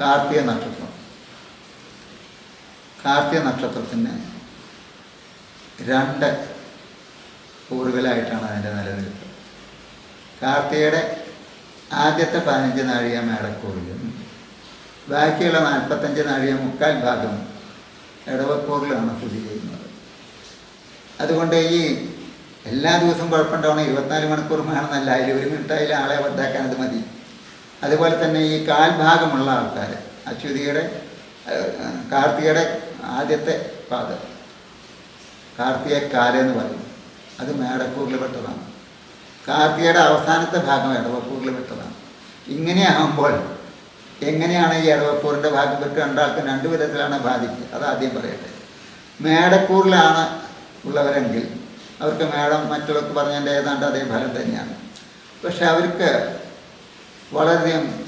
കാർത്തിക നക്ഷത്രം. കാർത്തിക നക്ഷത്രത്തിന് രണ്ട് കൂറുകളായിട്ടാണ് അതിന്റെ നിലനിൽപ്പ് കാർത്തികയുടെ ആദ്യത്തെ പതിനഞ്ച് നാഴിക മേടക്കൂറിലും ബാക്കിയുള്ള നാൽപ്പത്തഞ്ച് നാഴിക മുക്കാൽ ഭാഗം ഇടവക്കൂറിലാണ് സ്ഥിതി ചെയ്യുന്നത്. അതുകൊണ്ട് ഈ എല്ലാ ദിവസവും കുഴപ്പമുണ്ടാവണം ഇരുപത്തിനാല് മണിക്കൂർ വേണമെന്നല്ല. അതിൽ ഒരു മിനിറ്റ് ആളെ വദ്ദാക്കാൻ അത് മതി. അതുപോലെ തന്നെ ഈ കാൽഭാഗമുള്ള ആൾക്കാർ അശ്വതിയുടെ കാർത്തികയുടെ ആദ്യത്തെ പാദം കാർത്തിക കാലെന്ന് പറയും അത് മേടക്കൂറിൽ പെട്ടതാണ്. കാർത്തികയുടെ അവസാനത്തെ ഭാഗം ഇടവക്കൂറിൽ പെട്ടതാണ്. ഇങ്ങനെയാകുമ്പോൾ എങ്ങനെയാണ് ഈ ഇടവക്കൂറിന്റെ ഭാഗം? പെട്ട് രണ്ടാൾക്കും രണ്ട് വിധത്തിലാണ് ബാധിക്കുക. അത് ആദ്യം പറയട്ടെ. മേടക്കൂറിലാണ് ഉള്ളവരെങ്കിൽ അവർക്ക് മേടം മറ്റുള്ളവർക്ക് പറഞ്ഞതിന്റെ ഏതാണ്ട് അതേ ഫലം തന്നെയാണ്. പക്ഷെ അവർക്ക് വളരെയധികം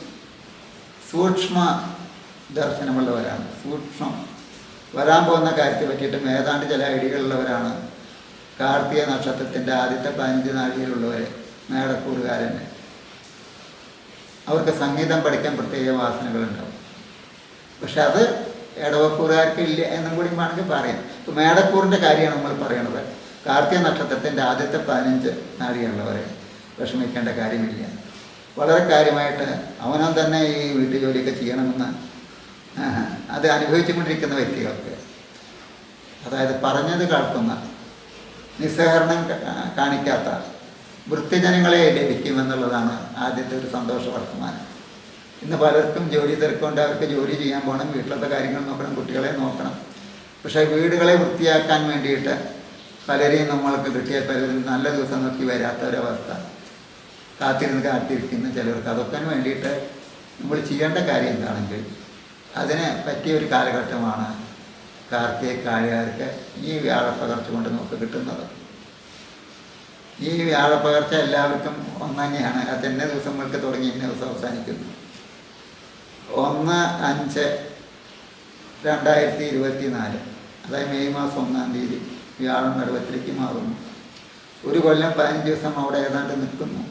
സൂക്ഷ്മ ദർശനമുള്ളവരാണ്. സൂക്ഷ്മം. വരാൻ പോകുന്ന കാര്യത്തെ പറ്റിയിട്ടും ഏതാണ്ട് ചില ഐഡികളുള്ളവരാണ് കാർത്തിക നക്ഷത്രത്തിന്റെ ആദ്യത്തെ പതിനഞ്ച് നാഴികയിലുള്ളവർ മേടക്കൂറുകാരന് അവർക്ക് സംഗീതം പഠിക്കാൻ പ്രത്യേക വാസനകളുണ്ടാവും. പക്ഷെ അത് ഇടവക്കൂറുകാർക്ക് ഇല്ല എന്നും കൂടി വേണമെങ്കിൽ പറയാം. ഇപ്പോൾ മേടക്കൂറിന്റെ കാര്യമാണ് നമ്മൾ പറയണത്. കാർത്തിക നക്ഷത്രത്തിന്റെ ആദ്യത്തെ പതിനഞ്ച് നാഴികയുള്ളവരെ വിഷമിക്കേണ്ട കാര്യമില്ല. വളരെ കാര്യമായിട്ട് അവനവൻ തന്നെ ഈ വീട്ടു ജോലിയൊക്കെ ചെയ്യണമെന്ന് അത് അനുഭവിച്ചുകൊണ്ടിരിക്കുന്ന വ്യക്തികൾക്ക്. അതായത് പറഞ്ഞത് കേൾക്കുന്ന നിസ്സഹരണം കാണിക്കാത്ത വൃത്തിജനങ്ങളെ ലഭിക്കുമെന്നുള്ളതാണ് ആദ്യത്തെ ഒരു സന്തോഷ വർത്തമാനം. ഇന്ന് പലർക്കും ജോലി തിരക്കൊണ്ട് അവർക്ക് ജോലി ചെയ്യാൻ പോകണം വീട്ടിലത്തെ കാര്യങ്ങൾ നോക്കണം കുട്ടികളെ നോക്കണം. പക്ഷേ വീടുകളെ വൃത്തിയാക്കാൻ വേണ്ടിയിട്ട് പലരെയും നമ്മൾക്ക് കിട്ടിയ പലരും നല്ല ദിവസം നോക്കി വരാത്ത ഒരവസ്ഥ. കാത്തിരുന്ന് കാത്തിരിക്കുന്ന ചിലർക്ക്. അതൊക്കെ വേണ്ടിയിട്ട് നമ്മൾ ചെയ്യേണ്ട കാര്യം എന്താണെങ്കിൽ അതിനെ പറ്റിയ ഒരു കാലഘട്ടമാണ് കാർത്തിക കാഴികാർക്ക് ഈ വ്യാഴപ്പകർച്ച കൊണ്ട് നമുക്ക് കിട്ടുന്നത്. ഈ വ്യാഴപ്പകർച്ച എല്ലാവർക്കും ഒന്ന് തന്നെയാണ് അത് എന്നെ ദിവസങ്ങൾക്ക് തുടങ്ങി ഇന്ന ദിവസം അവസാനിക്കുന്നു. ഒന്ന് അഞ്ച് രണ്ടായിരത്തി ഇരുപത്തി നാല് അതായത് മെയ് മാസം ഒന്നാം തീയതി വ്യാഴം പർവത്തിലേക്ക് മാറുന്നു. ഒരു കൊല്ലം പതിനഞ്ച് ദിവസം അവിടെ ഏതാണ്ട് നിൽക്കുന്നു.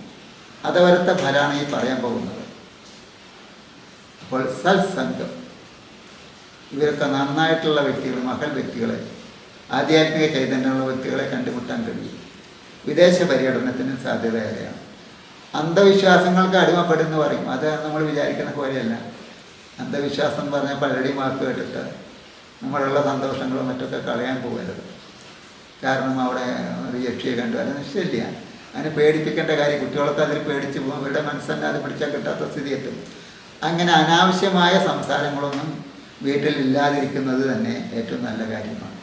അതുവരത്തെ ഫലമാണ് ഈ പറയാൻ പോകുന്നത്. അപ്പോൾ സത്സംഗം. ഇവരൊക്കെ നന്നായിട്ടുള്ള വ്യക്തികൾ മകൾ വ്യക്തികളെ ആധ്യാത്മിക ചൈതന്യമുള്ള വ്യക്തികളെ കണ്ടുമുട്ടാൻ കഴിയും. വിദേശ പര്യടനത്തിന് സാധ്യതയേറെയാണ്. അന്ധവിശ്വാസങ്ങൾക്ക് അടിമപ്പെടുന്നു പറയും. അത് നമ്മൾ വിചാരിക്കുന്ന പോലെയല്ല. അന്ധവിശ്വാസം എന്ന് പറഞ്ഞാൽ പലരുടെയും വാക്ക് കേട്ടിട്ട് നമ്മളുള്ള സന്തോഷങ്ങളും മറ്റൊക്കെ കളയാൻ പോകരുത്. കാരണം അവിടെ ഒരു യക്ഷിയെ കണ്ടു. അത് നിശ്ചയില്ല അതിനെ പേടിപ്പിക്കേണ്ട കാര്യം കുട്ടികളൊക്കെ അതിൽ പേടിച്ച് പോകും അവരുടെ മനസ്സന്നെ അത് പിടിച്ചാൽ കിട്ടാത്ത സ്ഥിതി എത്തും. അങ്ങനെ അനാവശ്യമായ സംസാരങ്ങളൊന്നും വീട്ടിൽ ഇല്ലാതിരിക്കുന്നത് തന്നെ ഏറ്റവും നല്ല കാര്യമാണ്.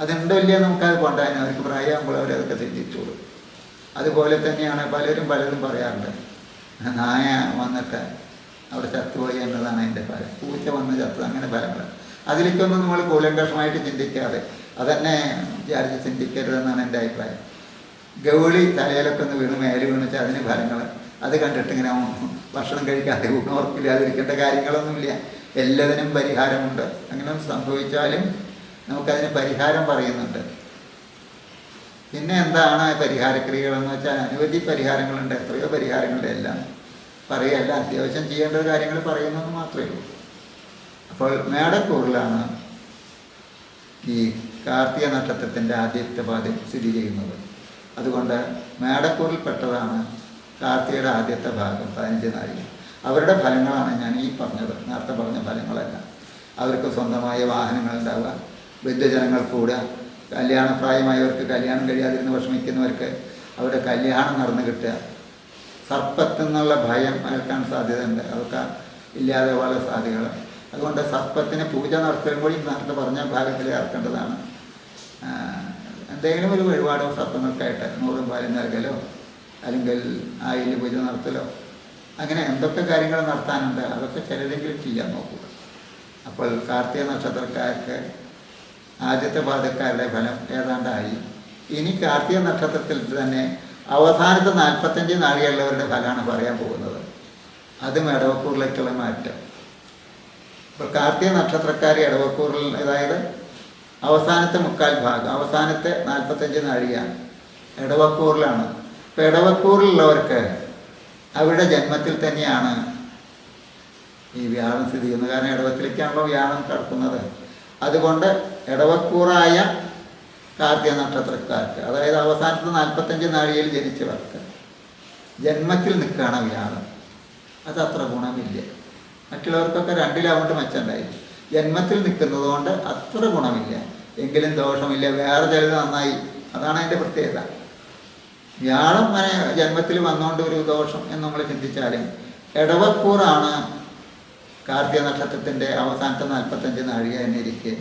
അതുണ്ടോ ഇല്ലയോ നമുക്കത് കൊണ്ടുപോകാൻ അവർക്ക് പ്രായമാകുമ്പോൾ അവരതൊക്കെ ചിന്തിച്ചോളൂ അതുപോലെ തന്നെയാണ് പലരും പലരും പറയാറുണ്ട് നായ വന്നിട്ട് അവിടെ ചത്തുപോയി എന്നതാണ് എന്റെ ഫലം. പൂച്ച വന്ന് ചത്തു അങ്ങനെ ഫലങ്ങൾ. അതിലേക്കൊന്നും നമ്മൾ കൂലങ്കഷമായിട്ട് ചിന്തിക്കാതെ അതന്നെ വിചാരിച്ച് ചിന്തിക്കരുതെന്നാണ് എന്റെ അഭിപ്രായം. ഗൗളി തലയിലൊക്കെ ഒന്ന് വീണ് മേലെ വെച്ചാൽ അതിന് ഫലങ്ങൾ അത് കണ്ടിട്ട് ഇങ്ങനെ ഭക്ഷണം കഴിക്കാതെ ഉണർക്കില്ലാതിരിക്കേണ്ട കാര്യങ്ങളൊന്നുമില്ല. എല്ലാത്തിനും പരിഹാരമുണ്ട്. അങ്ങനെ സംഭവിച്ചാലും നമുക്കതിന് പരിഹാരം പറയുന്നുണ്ട്. പിന്നെ എന്താണ് പരിഹാരക്രിയകളെന്ന് വെച്ചാൽ അനവധി പരിഹാരങ്ങളുണ്ട്. എത്രയോ പരിഹാരങ്ങളുടെ എല്ലാം. പറയുകയല്ല അത്യാവശ്യം ചെയ്യേണ്ട കാര്യങ്ങൾ പറയുന്നത് മാത്രമേ ഉള്ളൂ. അപ്പോൾ മേടക്കൂറിലാണ് ഈ കാർത്തിക നക്ഷത്രത്തിന്റെ ആദ്യത്തെ പാതി സ്ഥിതി ചെയ്യുന്നത്. അതുകൊണ്ട് മേടക്കൂറിൽപ്പെട്ടതാണ് കാർത്തികയുടെ ആദ്യത്തെ ഭാഗം പതിനഞ്ച് നാഴിക. അവരുടെ ഫലങ്ങളാണ് ഞാൻ ഈ പറഞ്ഞത്. നേരത്തെ പറഞ്ഞ ഫലങ്ങളല്ല. അവർക്ക് സ്വന്തമായ വാഹനങ്ങൾ ഉണ്ടാവുക വൃദ്ധജനങ്ങൾ കൂടുക കല്യാണപ്രായമായവർക്ക് കല്യാണം കഴിയാതിരുന്ന് വിഷമിക്കുന്നവർക്ക് അവരുടെ കല്യാണം നടന്നു കിട്ടുക. സർപ്പത്തിൽ നിന്നുള്ള ഭയം അയൽക്കാൻ സാധ്യതയുണ്ട്. അതൊക്കെ ഇല്ലാതെ വളരെ സാധ്യതകൾ. അതുകൊണ്ട് സർപ്പത്തിന് പൂജ നടത്തലും കൂടി നേരത്തെ പറഞ്ഞ ഭാഗത്തിൽ ഏർക്കേണ്ടതാണ് എന്തെങ്കിലും ഒരു വഴിപാടോ സർപ്പങ്ങൾക്കായിട്ട് നൂറും പാലും നൽകലോ അല്ലെങ്കിൽ ആയിൽ പൂജ നടത്തലോ അങ്ങനെ എന്തൊക്കെ കാര്യങ്ങൾ നടത്താനുണ്ട് അതൊക്കെ ചിലരെങ്കിലും ചെയ്യാൻ നോക്കുക. അപ്പോൾ കാർത്തിക നക്ഷത്രക്കാർക്ക് ആദ്യത്തെ പാദക്കാരുടെ ഫലം ഏതാണ്ടായി? ഇനി കാർത്തിക നക്ഷത്രത്തിൽ തന്നെ അവസാനത്തെ നാൽപ്പത്തഞ്ച് നാഴികയുള്ളവരുടെ ഫലമാണ് പറയാൻ പോകുന്നത്. അത് ഇടവക്കൂറിലേക്കുള്ള മാറ്റം. ഇപ്പോൾ കാർത്തിക നക്ഷത്രക്കാർ ഇടവക്കൂറിൽ അതായത് അവസാനത്തെ മുക്കാൽ ഭാഗം അവസാനത്തെ നാൽപ്പത്തഞ്ച് നാഴിക ഇടവക്കൂറിലാണ് ഇപ്പം ഇടവക്കൂറിലുള്ളവർക്ക് അവരുടെ ജന്മത്തിൽ തന്നെയാണ് ഈ വ്യാഴം സ്ഥിതി ചെയ്യുന്നത്. കാരണം ഇടവത്തിലേക്കാണല്ലോ വ്യാഴം കിടക്കുന്നത്. അതുകൊണ്ട് ഇടവക്കൂറായ കാർത്തിക നക്ഷത്രക്കാർക്ക് അതായത് അവസാനത്തെ നാൽപ്പത്തഞ്ച് നാഴികയിൽ ജനിച്ചവർക്ക് ജന്മത്തിൽ നിൽക്കുകയാണ് വ്യാഴം. അത് അത്ര ഗുണമില്ല. മറ്റുള്ളവർക്കൊക്കെ രണ്ടിലാവുകൊണ്ട് മെച്ചമുണ്ടായി ജന്മത്തിൽ നിൽക്കുന്നത് കൊണ്ട് അത്ര ഗുണമില്ല. എങ്കിലും ദോഷമില്ല. വേറെ ചിലത് നന്നായി. അതാണ് അതിന്റെ പ്രത്യേകത. വ്യാഴം അങ്ങനെ ജന്മത്തിൽ വന്നുകൊണ്ട് ഒരു ദോഷം എന്ന് നമ്മൾ ചിന്തിച്ചാലും ഇടവക്കൂറാണ് കാർത്തിക നക്ഷത്രത്തിന്റെ അവസാനത്തെ നാൽപ്പത്തഞ്ച് നാഴിക എന്നിരിക്കെ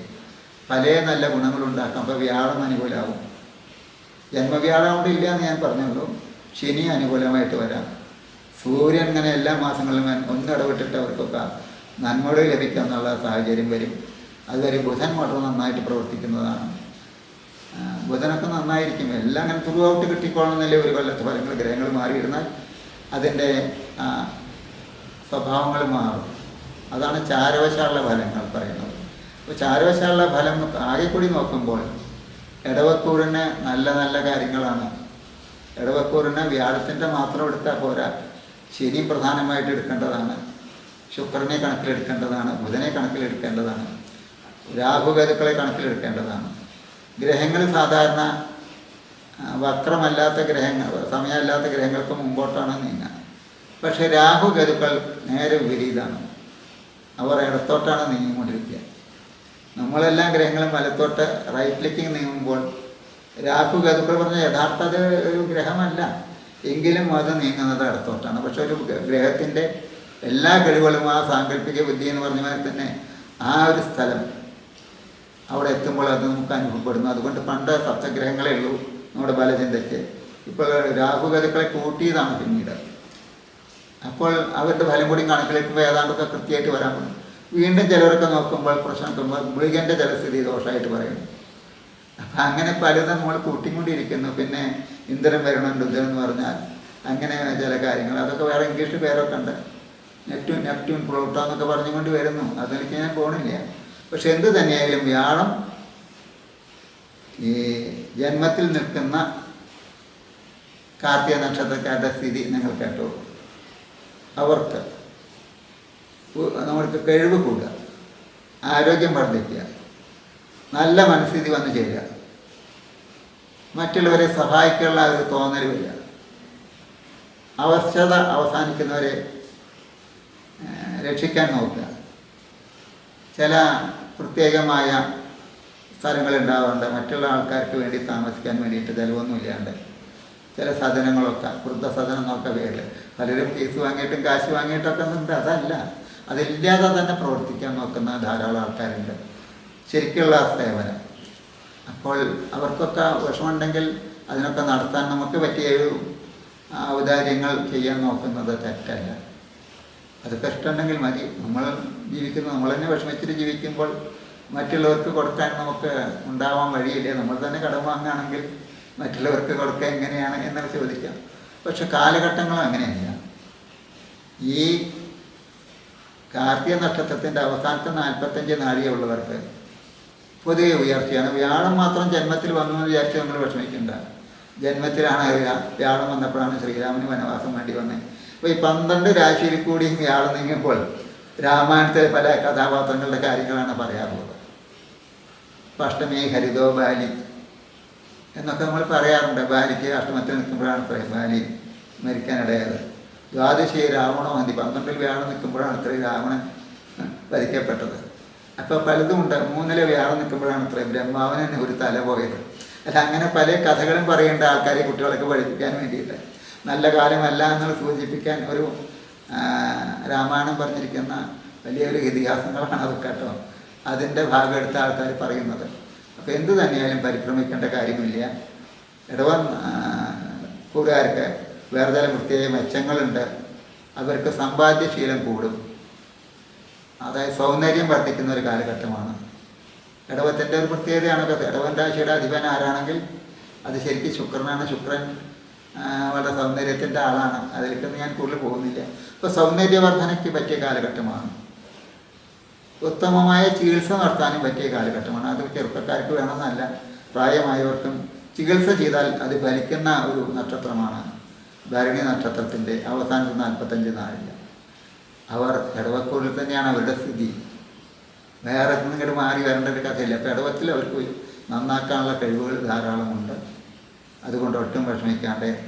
പല നല്ല ഗുണങ്ങളുണ്ടാക്കാം അപ്പോൾ വ്യാഴം അനുകൂലമാവും ജന്മവ്യാഴം കൊണ്ട് ഇല്ല എന്ന് ഞാൻ പറഞ്ഞുള്ളൂ. ശനി അനുകൂലമായിട്ട് വരാം. സൂര്യൻ ഇങ്ങനെ എല്ലാ മാസങ്ങളിലും ഒന്നിടവിട്ടിട്ട് അവർക്കൊക്കെ നന്മകൾ ലഭിക്കുക എന്നുള്ള സാഹചര്യം വരും. അതുവരെ ബുധൻ മാത്രം നന്നായിട്ട് പ്രവർത്തിക്കുന്നതാണ്. ബുധനൊക്കെ നന്നായിരിക്കും. എല്ലാം അങ്ങനെ ത്രൂ ഔട്ട് കിട്ടിക്കോളണമെന്നില്ല ഒരു കൊല്ലത്തെ ഫലങ്ങൾ ഗ്രഹങ്ങൾ മാറിയിരുന്നാൽ അതിന്റെ സ്വഭാവങ്ങൾ മാറും. അതാണ് ചാരവശാലുള്ള ഫലങ്ങൾ പറയുന്നത്. അപ്പോൾ ചാരവശാലുള്ള ഫലം ആകെ കൂടി നോക്കുമ്പോൾ ഇടവക്കൂറിന് നല്ല നല്ല കാര്യങ്ങളാണ്. ഇടവക്കൂറിന് വ്യാഴത്തിന്റെ മാത്രം എടുത്താൽ പോരാ. ശരി പ്രധാനമായിട്ട് എടുക്കേണ്ടതാണ്. ശുക്രനെ കണക്കിലെടുക്കേണ്ടതാണ് ബുധനെ കണക്കിലെടുക്കേണ്ടതാണ് രാഹുകരുക്കളെ കണക്കിലെടുക്കേണ്ടതാണ്. ഗ്രഹങ്ങൾ സാധാരണ വക്രമല്ലാത്ത ഗ്രഹങ്ങൾ സമയമല്ലാത്ത ഗ്രഹങ്ങൾക്ക് മുമ്പോട്ടാണ് നീങ്ങുക. പക്ഷേ രാഹുകരുക്കൾ നേരെ വിപരീതമാണ്. അവർ ഇടത്തോട്ടാണ് നീങ്ങിക്കൊണ്ടിരിക്കുക. നമ്മളെല്ലാം ഗ്രഹങ്ങളും വലത്തോട്ട് റൈറ്റിലേക്ക് നീങ്ങുമ്പോൾ രാഹു ഗതുക്കൾ പറഞ്ഞ യഥാർത്ഥ ഒരു ഗ്രഹമല്ല. എങ്കിലും അത് നീങ്ങുന്നത് ഇടത്തോട്ടാണ്. പക്ഷെ ഒരു ഗ്രഹത്തിന്റെ എല്ലാ കഴിവുകളും ആ സാങ്കല്പിക ബുദ്ധി എന്ന് പറഞ്ഞ മാതിരി തന്നെ ആ ഒരു സ്ഥലം അവിടെ എത്തുമ്പോൾ അത് നമുക്ക് അനുഭവപ്പെടുന്നു. അതുകൊണ്ട് പണ്ട് സപ്തഗ്രഹങ്ങളേ ഉള്ളൂ. നമ്മുടെ ബലചിന്തയ്ക്ക് ഇപ്പോൾ രാഹുഗതുക്കളെ കൂട്ടിയതാണ് പിന്നീട്. അപ്പോൾ അവരുടെ ഫലം കൂടി കണക്കിലെടുക്കുമ്പോൾ ഏതാണ്ടൊക്കെ കൃത്യമായിട്ട് വരാൻ പറ്റും. വീണ്ടും ചിലരൊക്കെ നോക്കുമ്പോൾ പ്രശ്നം മൃഗന്റെ ജലസ്ഥിതി ദോഷമായിട്ട് പറയുന്നു അപ്പം അങ്ങനെ പലതും നമ്മൾ കൂട്ടിക്കൊണ്ടിരിക്കുന്നു. പിന്നെ ഇന്ദ്രൻ വരണുണ്ട്. ഇന്ധനം എന്ന് പറഞ്ഞാൽ അങ്ങനെ ചില കാര്യങ്ങൾ. അതൊക്കെ വേറെ ഇംഗ്ലീഷ് പേരൊക്കെ ഉണ്ട്. നെപ്റ്റ്യൂൺ നെപ്റ്റ്യൂൺ പ്ലൂട്ടോ എന്നൊക്കെ പറഞ്ഞുകൊണ്ട് വരുന്നു. അതിലേക്ക് ഞാൻ പോണില്ല. പക്ഷെ എന്ത് തന്നെയായാലും വ്യാഴം ഈ ജന്മത്തിൽ നിൽക്കുന്ന കാർത്തിക നക്ഷത്രക്കാരുടെ സ്ഥിതി നിങ്ങൾ കേട്ടോ. അവർക്ക് നമ്മൾക്ക് കഴിവ് കൂടുക ആരോഗ്യം വർദ്ധിക്കുക നല്ല മനസ്ഥിതി വന്നു ചേരുക മറ്റുള്ളവരെ സഹായിക്കാനുള്ള ഒരു തോന്നൽ വരിക അവസ്ഥത അവസാനിക്കുന്നവരെ രക്ഷിക്കാൻ നോക്കുക. ചില പ്രത്യേകമായ സ്ഥലങ്ങളുണ്ടാവാറുണ്ട് മറ്റുള്ള ആൾക്കാർക്ക് വേണ്ടി താമസിക്കാൻ വേണ്ടിയിട്ട് ചിലവൊന്നും ഇല്ലാണ്ട് ചില സാധനങ്ങളൊക്കെ വൃദ്ധ സാധനങ്ങളൊക്കെ പേര് പലരും ഫീസ് വാങ്ങിയിട്ടും കാശ് വാങ്ങിയിട്ടൊക്കെ ഉണ്ട്. അതല്ല. അതില്ലാതെ തന്നെ പ്രവർത്തിക്കാൻ നോക്കുന്ന ധാരാളം ആൾക്കാരുണ്ട്. ശരിക്കുള്ള സേവനം. അപ്പോൾ അവർക്കൊക്കെ വിഷമമുണ്ടെങ്കിൽ അതിനൊക്കെ നടത്താൻ നമുക്ക് പറ്റിയ ഒരു ഔദാര്യങ്ങൾ ചെയ്യാൻ നോക്കുന്നത് തെറ്റല്ല. അതൊക്കെ ഇഷ്ടമുണ്ടെങ്കിൽ മതി. നമ്മൾ ജീവിക്കുന്ന നമ്മൾ തന്നെ വിഷമിച്ചിട്ട് ജീവിക്കുമ്പോൾ മറ്റുള്ളവർക്ക് കൊടുക്കാൻ നമുക്ക് ഉണ്ടാവാൻ വഴിയില്ല? നമ്മൾ തന്നെ കടം വാങ്ങുകയാണെങ്കിൽ മറ്റുള്ളവർക്ക് കൊടുക്കുക എങ്ങനെയാണ് എന്നൊക്കെ ചോദിക്കാം. പക്ഷെ കാലഘട്ടങ്ങൾ അങ്ങനെയല്ല. ഈ കാർത്തിക നക്ഷത്രത്തിന്റെ അവസാനത്തെ നാൽപ്പത്തഞ്ച് നാഴികയുള്ളവർക്ക് പൊതുവെ ഉയർച്ചയാണ്. വ്യാഴം മാത്രം ജന്മത്തിൽ വന്നു എന്ന് വിചാരിച്ച് നമ്മൾ വിഷമിക്കേണ്ട. ജന്മത്തിലാണ് അറിയുക വ്യാഴം വന്നപ്പോഴാണ് ശ്രീരാമന് വനവാസം വേണ്ടി വന്നത് അപ്പോൾ ഈ പന്ത്രണ്ട് രാശിയിൽ കൂടിയും വ്യാഴം നീങ്ങുമ്പോൾ രാമായണത്തിലെ പല കഥാപാത്രങ്ങളുടെ കാര്യങ്ങളാണ് പറയാറുള്ളത്. അഷ്ടമി ഹരിതോ ബാലി എന്നൊക്കെ നമ്മൾ പറയാറുണ്ട്. ബാലിക്ക് അഷ്ടമത്തിൽ നിൽക്കുമ്പോഴാണ് പറയും ബാലി മരിക്കാനിടയത് ദ്വാദശി രാവണോ മതി പന്ത്രണ്ടിൽ വ്യാഴം നിൽക്കുമ്പോഴാണ് ഇത്രയും രാവണൻ വധിക്കപ്പെട്ടത് അപ്പോൾ പലതുമുണ്ട് മൂന്നിലെ വ്യാഴം നിൽക്കുമ്പോഴാണ് ഇത്രയും ബ്രഹ്മാവിനെ ഒരു തല പോയത്. അല്ല അങ്ങനെ പല കഥകളും പറയേണ്ട ആൾക്കാരെ കുട്ടികളൊക്കെ പഠിപ്പിക്കാൻ വേണ്ടിയിട്ട് നല്ല കാലമല്ല എന്ന് സൂചിപ്പിക്കാൻ ഒരു രാമായണം പറഞ്ഞിരിക്കുന്ന വലിയൊരു ഇതിഹാസങ്ങളാണ് അതൊക്കെ കേട്ടോ. അതിന്റെ ഭാഗം എടുത്ത ആൾക്കാർ പറയുന്നത്. അപ്പോൾ എന്ത് തന്നെയായാലും പരിഭ്രമിക്കേണ്ട കാര്യമില്ല. ഇടവൻ കൂട്ടുകാർക്ക് വേറെ ചില പ്രത്യേക മെച്ചങ്ങളുണ്ട്. അവർക്ക് സമ്പാദ്യശീലം കൂടും. അതായത് സൗന്ദര്യം വർദ്ധിക്കുന്ന ഒരു കാലഘട്ടമാണ്. ഇടവത്തിന്റെ ഒരു പ്രത്യേകതയാണ് ഇടവൻ രാശിയുടെ അധിപൻ ആരാണെങ്കിൽ അത് ശരിക്കും ശുക്രനാണ്. ശുക്രൻ വളരെ സൗന്ദര്യത്തിന്റെ ആളാണ്. അതിലേക്കൊന്നും ഞാൻ കൂടുതൽ പോകുന്നില്ല. ഇപ്പോൾ സൗന്ദര്യവർദ്ധനയ്ക്ക് പറ്റിയ കാലഘട്ടമാണ്. ഉത്തമമായ ചികിത്സ നടത്താനും പറ്റിയ കാലഘട്ടമാണ്. അത് ചെറുപ്പക്കാർക്ക് വേണമെന്നല്ല. പ്രായമായവർക്കും ചികിത്സ ചെയ്താൽ അത് ഫലിക്കുന്ന ഒരു നക്ഷത്രമാണ്. ഭരണി നക്ഷത്രത്തിന്റെ അവസാനത്തെ നാൽപ്പത്തഞ്ച് നാളിൽ. അവർ ഇടവക്കൂടിൽ തന്നെയാണ് അവരുടെ സ്ഥിതി. വേറെ ഇങ്ങോട്ട് മാറി വരേണ്ട ഒരു കഥയില്ല. അപ്പോൾ ഇടവത്തിൽ അവർക്ക് നന്നാക്കാനുള്ള കഴിവുകൾ ധാരാളമുണ്ട്. അതുകൊണ്ട് ഒട്ടും വിഷമിക്കാണ്ട്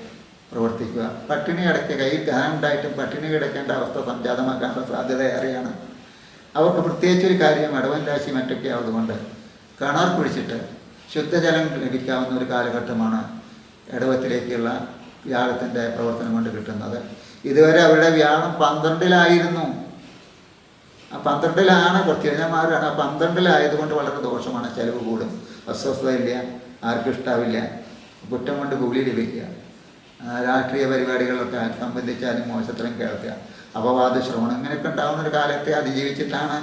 പ്രവർത്തിക്കുക. പട്ടിണി കിടക്കുക കയ്യിൽ ധനം പട്ടിണി കിടക്കേണ്ട അവസ്ഥ സംജാതമാക്കാനുള്ള സാധ്യത ഏറെയാണ്. അവർക്ക് പ്രത്യേകിച്ചൊരു കാര്യം ഇടവൻ രാശി മറ്റൊക്കെ ആയതുകൊണ്ട് കിണർ കുഴിച്ചിട്ട് ശുദ്ധജലം ലഭിക്കാവുന്ന ഒരു കാലഘട്ടമാണ് ഇടവത്തിലേക്കുള്ള വ്യാഴത്തിന്റെ പ്രവർത്തനം കൊണ്ട് കിട്ടുന്നത്. ഇതുവരെ അവരുടെ വ്യാഴം പന്ത്രണ്ടിലായിരുന്നു. ആ പന്ത്രണ്ടിലാണ് കുറച്ച് കഴിഞ്ഞാൽ മാറുകയാണ്. ആ പന്ത്രണ്ടിലായതുകൊണ്ട് വളരെ ദോഷമാണ്. ചിലവ് കൂടും. അസ്വസ്ഥതയില്ല. ആർക്കും ഇഷ്ടാവില്ല. കുറ്റം കൊണ്ട് കൂലി ലഭിക്കുക രാഷ്ട്രീയ പരിപാടികളൊക്കെ സംബന്ധിച്ചാലും മോശത്തരം കേൾക്കുക. അപവാദ ശ്രവണം ഇങ്ങനെയൊക്കെ ഉണ്ടാകുന്ന ഒരു കാലത്തെ അതിജീവിച്ചിട്ടാണ്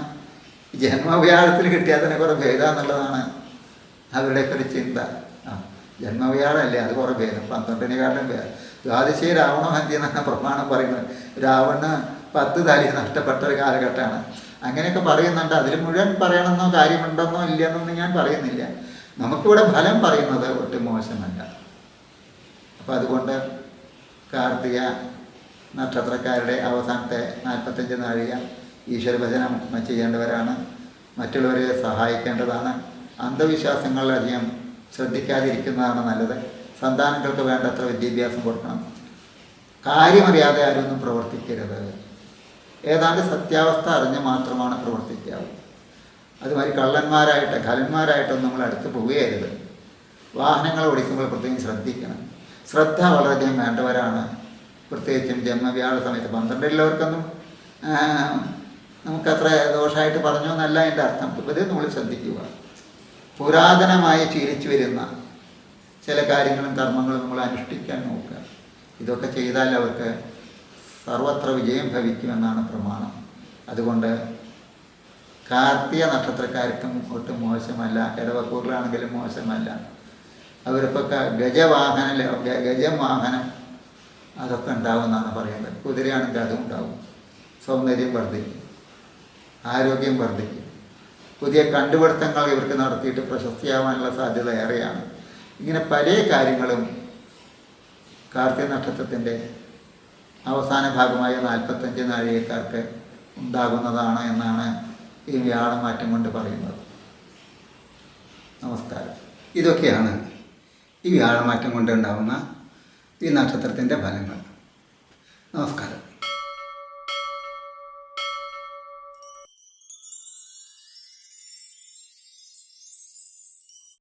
ജന്മവ്യാഴത്തിൽ കിട്ടിയാൽ തന്നെ കുറേ ഭേദം എന്നുള്ളതാണ് അവരുടെയൊക്കെ ഒരു ചിന്ത. ആ ജന്മവ്യാഴമല്ലേ? അത് കുറേ ഭേദം. പന്ത്രണ്ടിനെക്കാട്ടും ഭേദം. ദ്വാദശി രാവണഹന്തി എന്നാണ് പ്രമാണം പറയുന്നത്. രാവണ് പത്ത് തലി നഷ്ടപ്പെട്ട ഒരു കാലഘട്ടമാണ്. അങ്ങനെയൊക്കെ പറയുന്നുണ്ട്. അതിൽ മുഴുവൻ പറയണമെന്നോ കാര്യമുണ്ടെന്നോ ഇല്ലെന്നൊന്നും ഞാൻ പറയുന്നില്ല. നമുക്കിവിടെ ഫലം പറയുന്നത് ഒട്ടും മോശമല്ല അപ്പോൾ അതുകൊണ്ട് കാർത്തിക നക്ഷത്രക്കാരുടെ അവസാനത്തെ നാൽപ്പത്തഞ്ച് നാഴിക ഈശ്വരഭജനം ചെയ്യേണ്ടവരാണ്. മറ്റുള്ളവരെ സഹായിക്കേണ്ടതാണ്. അന്ധവിശ്വാസങ്ങളിലധികം ശ്രദ്ധിക്കാതിരിക്കുന്നതാണ് നല്ലത്. സന്താനങ്ങൾക്ക് വേണ്ടത്ര വിദ്യാഭ്യാസം കൊടുക്കണം. കാര്യമറിയാതെ ആരൊന്നും പ്രവർത്തിക്കരുത്. ഏതാണ്ട് സത്യാവസ്ഥ അറിഞ്ഞ് മാത്രമാണ് പ്രവർത്തിക്കാവൂ. അതുമാതിരി കള്ളന്മാരായിട്ട് ഖലന്മാരായിട്ടൊന്നും നമ്മൾ അടുത്ത് പോവുകയരുത്. വാഹനങ്ങൾ ഓടിക്കുമ്പോൾ പ്രത്യേകം ശ്രദ്ധിക്കണം. ശ്രദ്ധ വളരെയധികം വേണ്ടവരാണ്. പ്രത്യേകിച്ചും ജന്മവ്യാഴ സമയത്ത് പന്ത്രണ്ടിലുള്ളവർക്കൊന്നും നമുക്കത്ര ദോഷമായിട്ട് പറഞ്ഞു എന്നല്ല എന്റെ അർത്ഥം. ഇത് നമ്മൾ ശ്രദ്ധിക്കുക. പുരാതനമായി ശീലിച്ചു വരുന്ന ചില കാര്യങ്ങളും കർമ്മങ്ങളും നമ്മൾ അനുഷ്ഠിക്കാൻ നോക്കുക. ഇതൊക്കെ ചെയ്താൽ അവർക്ക് സർവത്ര വിജയം ഭവിക്കുമെന്നാണ് പ്രമാണം. അതുകൊണ്ട് കാർത്തിക നക്ഷത്രക്കാർക്കും ഒട്ടും മോശമല്ല. ഇടവക്കൂറിലാണെങ്കിലും മോശമല്ല. അവരിപ്പോൾ ക- ഗജവാഹന ല- ഗ- ഗജവാഹനം അതൊക്കെ ഉണ്ടാവുമെന്നാണ് പറയുന്നത്. കുതിരയാണെങ്കിൽ അതും ഉണ്ടാവും. സൗന്ദര്യം വർദ്ധിക്കും. ആരോഗ്യം വർദ്ധിക്കും. പുതിയ കണ്ടുപിടുത്തങ്ങൾ ഇവർക്ക് നടത്തിയിട്ട് പ്രശസ്തിയാവാനുള്ള സാധ്യത ഏറെയാണ്. ഇങ്ങനെ പല കാര്യങ്ങളും കാർത്തിക നക്ഷത്രത്തിന്റെ അവസാന ഭാഗമായ നാൽപ്പത്തഞ്ച് നാഴികക്കാർക്ക് ഉണ്ടാകുന്നതാണ് എന്നാണ് ഈ വ്യാഴമാറ്റം കൊണ്ട് പറയുന്നത്. നമസ്കാരം. ഇതൊക്കെയാണ് ഈ വ്യാഴമാറ്റം കൊണ്ട് ഉണ്ടാകുന്ന ഈ നക്ഷത്രത്തിന്റെ ഫലങ്ങൾ. നമസ്കാരം.